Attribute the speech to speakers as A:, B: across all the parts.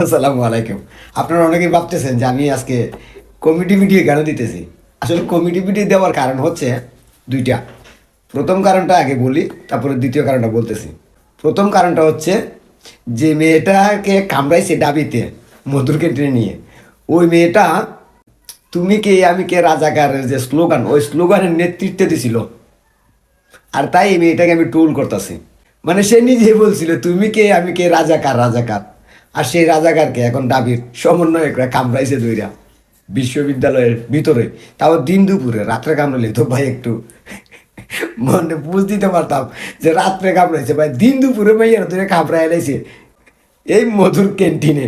A: আসসালামু আলাইকুম। আপনারা অনেকেই ভাবতেছেন যে আমি আজকে কমিটি ভিডিও কেন দিতেছি? আসলে কমিটি ভিডিও দেওয়ার কারণ হচ্ছে দুইটা। প্রথম কারণটা আগে বলি, তারপরে দ্বিতীয় কারণটা বলতেছি। প্রথম কারণটা হচ্ছে যে মেয়েটাকে কামড়াইছে ডাবিতে মধুর কেন্দ্রে নিয়ে। ওই মেয়েটা, তুমি কে? আমি কে? রাজাকারের যে স্লোগান, ওই স্লোগানের নেতৃত্বে দিছিল। আর তাই এই মেয়েটাকে আমি টুল করতেছি। মানে সে নিজেই বলছিল, তুমি কে? আমি কে? রাজাকার রাজাকার। আর সেই রাজাকারকে এখন দাবির সমন্বয় সমন্বয়করা কামড়াইছে দুইরা বিশ্ববিদ্যালয়ের ভিতরে। তাও দিন দুপুরে, রাত্রে কামড়ালে তো ভাই একটু মনে বুঝ দিতে পারতাম যে রাত্রে কামড়াইছে। ভাই দিন দুপুরে ভাইয়ার ধরে কামড়াই এলাইছে এই মধুর ক্যান্টিনে।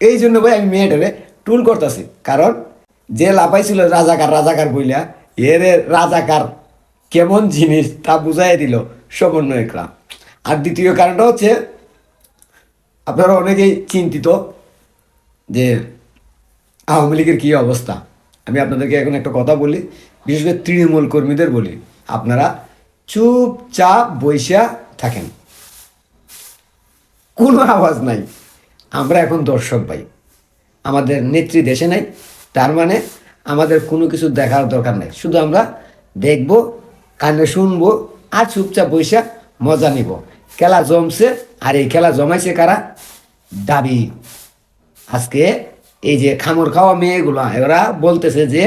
A: এই জন্য ভাই আমি মেয়েটারে টুল করতেছি। কারণ যে লাফাইছিল রাজাকার রাজাকার বইলা, এর রাজাকার কেমন জিনিস তা বুঝাই দিল সমন্বয়করা। আর দ্বিতীয় কারণটা হচ্ছে আপনারা অনেকেই চিন্তিত যে আওয়ামী লীগের কী অবস্থা। আমি আপনাদেরকে এখন একটা কথা বলি, বিশেষ করে তৃণমূল কর্মীদের বলি, আপনারা চুপচাপ বৈশা থাকেন। কোনো আওয়াজ নাই। আমরা এখন দর্শক ভাই। আমাদের নেত্রী দেশে নাই, তার মানে আমাদের কোনো কিছু দেখার দরকার নাই। শুধু আমরা দেখব, কানে শুনব আর চুপচাপ বৈশা মজা নিব। খেলা জমছে, আর এই খেলা জমাইছে কারা? দাবি। আজকে এই যে খামর খাওয়া মেয়েগুলো, এরা বলতেছে যে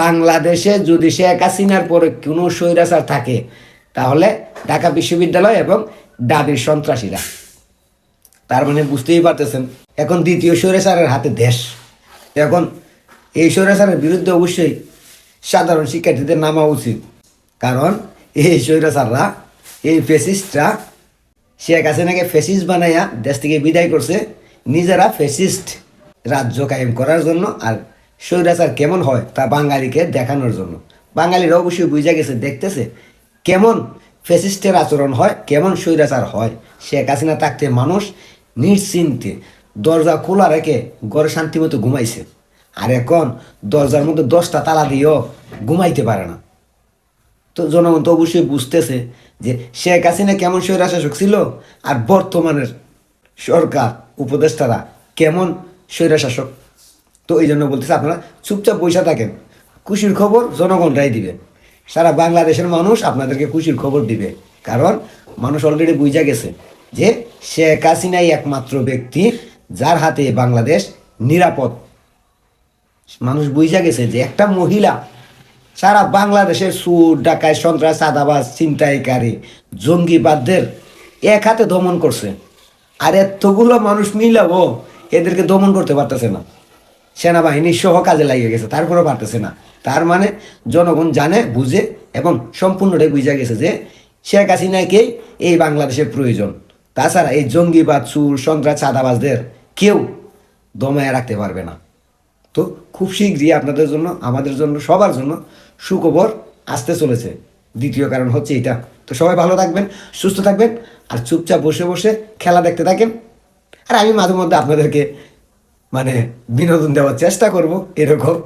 A: বাংলাদেশে যদি শেখ হাসিনার পরে কোনো স্বৈরাচার থাকে, তাহলে ঢাকা বিশ্ববিদ্যালয় এবং দাবির সন্ত্রাসীরা। তার মানে বুঝতেই পারতেছেন, এখন দ্বিতীয় স্বৈরাচারের হাতে দেশ। এখন এই স্বৈরাচারের বিরুদ্ধে অবশ্যই সাধারণ শিক্ষার্থীদের নামা উচিত। কারণ এই স্বৈরাচাররা, এই ফেসিস্টরা শেখ হাসিনাকে ফেসিস্ট বানাইয়া দেশ থেকে বিদায় করছে, নিজেরা ফেসিস্ট রাজ্য কায়েম করার জন্য আর স্বৈরাচার কেমন হয় তা বাঙালিকে দেখানোর জন্য। বাঙালিরা অবশ্যই বুঝা গেছে, দেখতেছে কেমন ফেসিস্টের আচরণ হয়, কেমন স্বৈরাচার হয়। শেখ হাসিনা থাকতে মানুষ নিশ্চিন্তে দরজা খোলা রেখে ঘরে শান্তি মতো ঘুমাইছে। আর এখন দরজার মধ্যে দশটা তালা দিয়েও ঘুমাইতে পারে না। তো জনগণ তো অবশ্যই বুঝতেছে যে শেখ হাসিনা কেমন স্বৈরা শাসক ছিল আর বর্তমানের সরকার উপদেষ্টারা কেমন স্বৈরা শাসক তো এই জন্য বলতেছে আপনারা চুপচাপ পয়সা থাকেন, খুশির খবর জনগণরাই দিবে। সারা বাংলাদেশের মানুষ আপনাদেরকে খুশির খবর দিবে। কারণ মানুষ অলরেডি বুঝা গেছে যে শেখ হাসিনাই একমাত্র ব্যক্তি যার হাতে বাংলাদেশ নিরাপদ। মানুষ বুঝা গেছে যে একটা মহিলা সারা বাংলাদেশের সুর, ডাকায়, সন্ত্রাস, চাঁদাবাজ, ছিনতাইকারী, জঙ্গিবাদদের এক হাতে দমন করছে। আর এতগুলো মানুষ মিলাবো এদেরকে দমন করতে পারতেছে না। সেনাবাহিনী সহ কাজে লাগিয়ে গেছে, তারপরেও পারতেছে না। তার মানে জনগণ জানে, বুঝে এবং সম্পূর্ণটাই বুঝা গেছে যে শেখ হাসিনাকেই এই বাংলাদেশের প্রয়োজন। তাছাড়া এই জঙ্গিবাদ, সুর, সন্ত্রাস, চাঁদাবাজদের কেউ দমায় রাখতে পারবে না। তো খুব শীঘ্রই আপনাদের জন্য, আমাদের জন্য, সবার জন্য সুখবর আসতে চলেছে। দ্বিতীয় কারণ হচ্ছে এটা। তো সবাই ভালো থাকবেন, সুস্থ থাকবেন আর চুপচাপ বসে বসে খেলা দেখতে থাকেন। আর আমি মাঝে মধ্যে আপনাদেরকে মানে বিনোদন দেওয়ার চেষ্টা করব এরকম।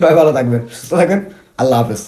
A: সবাই ভালো থাকবেন, সুস্থ থাকবেন। আল্লাহ হাফেজ।